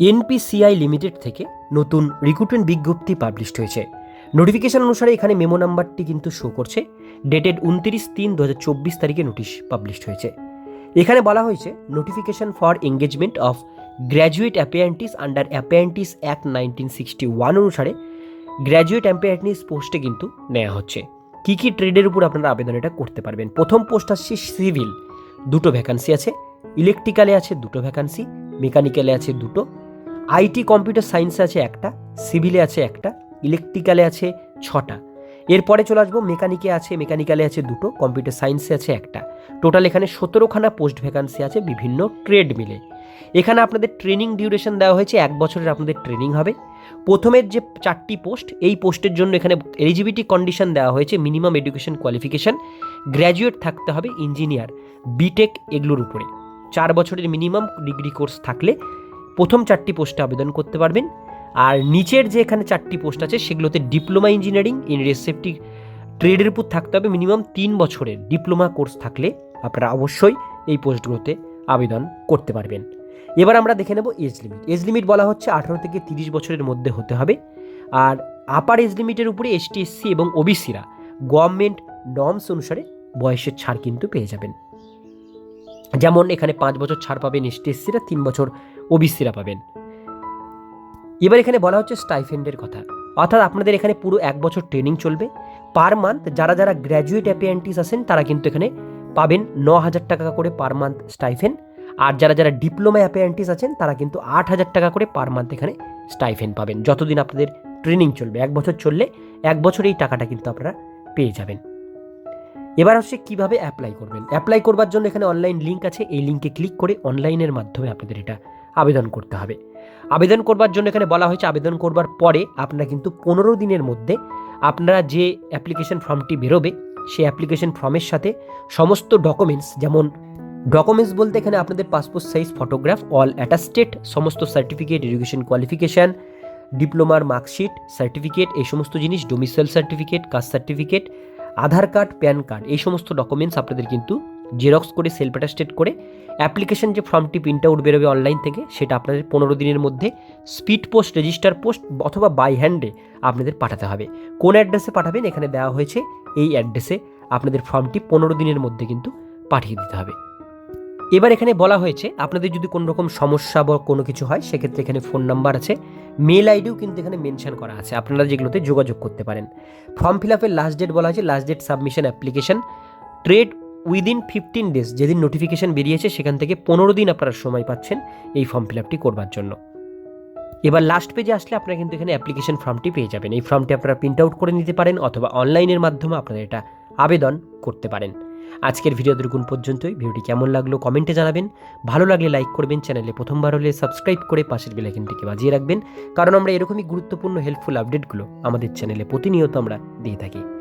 NPCI limited থেকে নতুন recruitment বিজ্ঞপ্তি পাবলিশড হয়েছে। নোটিফিকেশন অনুসারে এখানে মেমো নাম্বারটি কিন্তু শো করছে। ডেটেড উনত্রিশ তিন দু তারিখে নোটিশ পাবলিশড হয়েছে। এখানে বলা হয়েছে notification for engagement of graduate apprentices under apprentices act nineteen sixty one অনুসারে গ্র্যাজুয়েট অ্যাপিয়ান্টিস পোস্টে কিন্তু নেওয়া হচ্ছে। কী কী ট্রেডের উপর আপনারা আবেদন এটা করতে পারবেন? প্রথম পোস্ট আসছে সিভিল দুটো ভ্যাকান্সি আছে। ইলেকট্রিক্যালে আছে দুটো ভ্যাকান্সি মেকানিক্যালে আছে দুটো। আইটি কম্পিউটার সায়েন্সে আছে একটা, সিভিলে আছে একটা, ইলেকট্রিক্যালে আছে ছটা। এরপরে চলে আসব মেকানিকে আছে, মেকানিক্যালে আছে দুটো, কম্পিউটার সায়েন্সে আছে একটা। টোটাল এখানে সতেরোখানা পোস্ট ভ্যাকান্সি আছে বিভিন্ন ট্রেড মিলে। এখানে আপনাদের ট্রেনিং ডিউরেশন দেওয়া হয়েছে, এক বছরের আপনাদের ট্রেনিং হবে। প্রথমের যে চারটি পোস্ট এই পোস্টের জন্য এখানে এলিজিবিলিটি কন্ডিশন দেওয়া হয়েছে মিনিমাম এডুকেশন কোয়ালিফিকেশন গ্র্যাজুয়েট থাকতে হবে ইঞ্জিনিয়ার বিটেক এগুলোর উপরে। চার বছরের মিনিমাম ডিগ্রি কোর্স থাকলে প্রথম চারটি পোস্টে আবেদন করতে পারবেন। আর নিচের যে এখানে চারটি পোস্ট আছে, সেগুলোতে ডিপ্লোমা ইঞ্জিনিয়ারিং ইন রেসেপটিভ ট্রেডের উপর থাকতে হবে। মিনিমাম তিন বছরের ডিপ্লোমা কোর্স থাকলে আপনারা অবশ্যই এই পোস্টগুলোতে আবেদন করতে পারবেন। এবার আমরা দেখে নেব এজ লিমিট। এজ লিমিট বলা হচ্ছে আঠারো থেকে তিরিশ বছরের মধ্যে হতে হবে। আর আপার এজ লিমিটের উপরে এসটি এসসি এবং ওবিসিরা গভর্নমেন্ট নর্মস অনুসারে বয়সের ছাড় কিন্তু পেয়ে যাবেন। যেমন এখানে পাঁচ বছর ছাড় পাবেন এসটি এসসিরা তিন বছর ওবিসিরা পাবেন। এবার এখানে বলা হচ্ছে স্টাইফেন্ডের কথা। অর্থাৎ আপনাদের এখানে পুরো এক বছর ট্রেনিং চলবে। পার মান্থ যারা যারা গ্র্যাজুয়েট অ্যাপিয়েন্টিস আছেন, তারা কিন্তু এখানে পাবেন ন হাজার টাকা করে পার মান্থ স্টাইফেন আর যারা যারা ডিপ্লোমা অ্যাপিয়েন্টিস আছেন, তারা কিন্তু আট হাজার টাকা করে পার মান্থ এখানে স্টাইফেন পাবেন। যতদিন আপনাদের ট্রেনিং চলবে, এক বছর চললে এক বছর এই টাকাটা কিন্তু আপনারা পেয়ে যাবেন। এবার হচ্ছে কীভাবে অ্যাপ্লাই করবেন। অ্যাপ্লাই করবার জন্য এখানে অনলাইন লিঙ্ক আছে। এই লিঙ্কে ক্লিক করে অনলাইনের মাধ্যমে আপনাদের এটা আবেদন করতে হবে। আবেদন করবার জন্য এখানে বলা হয়েছে, আবেদন করবার পরে আপনারা কিন্তু পনেরো দিনের মধ্যে আপনারা যে অ্যাপ্লিকেশন ফর্মটি বেরোবে, সেই অ্যাপ্লিকেশন ফর্মের সাথে সমস্ত ডকুমেন্টস যেমন ডকুমেন্টস বলতে এখানে আপনাদের passport size photograph all attested সমস্ত সার্টিফিকেট এডুকেশন কোয়ালিফিকেশান ডিপ্লোমার মার্কশিট সার্টিফিকেট এই সমস্ত জিনিস domicile certificate caste certificate Aadhaar card, PAN card, এই সমস্ত ডকুমেন্টস আপনাদের কিন্তু জেরক্স করে সেলফ অ্যাটাস্টেড করে অ্যাপ্লিকেশন যে ফর্মটি প্রিন্ট আউট বেরোবে অনলাইন থেকে, সেটা আপনাদের পনেরো দিনের মধ্যে স্পিড পোস্ট রেজিস্টার পোস্ট অথবা বাই হ্যান্ডে আপনাদের পাঠাতে হবে। কোন অ্যাড্রেসে পাঠাবেন? এখানে দেওয়া হয়েছে এই অ্যাড্রেসে আপনাদের ফর্মটি পনেরো দিনের মধ্যে কিন্তু পাঠিয়ে দিতে হবে। এবার এখানে বলা হয়েছে, আপনাদের যদি কোনো রকম সমস্যা বা কোনো কিছু হয়, সেক্ষেত্রে এখানে ফোন নাম্বার আছে। মেল আইডিও কিন্তু এখানে মেনশন করা আছে। আপনারা যেগুলোতে যোগাযোগ করতে পারেন। ফর্ম ফিল আপের লাস্ট ডেট বলা হয়েছে last date submission application trade within fifteen days যেদিন নোটিফিকেশান বেরিয়েছে, সেখান থেকে পনেরো দিন আপনারা সময় পাচ্ছেন এই ফর্ম ফিল আপটি করবার জন্য। এবার লাস্ট পেজে আসলে আপনারা কিন্তু এখানে অ্যাপ্লিকেশন ফর্মটি পেয়ে যাবেন। এই ফর্মটি আপনারা প্রিন্ট আউট করে নিতে পারেন, অথবা অনলাইনের মাধ্যমে আপনারা এটা আবেদন করতে পারেন। আজকের ভিডিও দুর্গুণ পর্যন্তই। ভিডিওটি কেমন লাগল কমেন্টে জানাবেন। ভালো লাগলে লাইক করবেন, চ্যানেলে প্রথমবার হলে সাবস্ক্রাইব করে পাশের বেলাইকনটিকে বাজিয়ে রাখবেন। কারণ আমরা এরকমই গুরুত্বপূর্ণ হেল্পফুল আপডেটগুলো আমাদের চ্যানেলে প্রতিনিয়ত আমরা দিয়ে থাকি।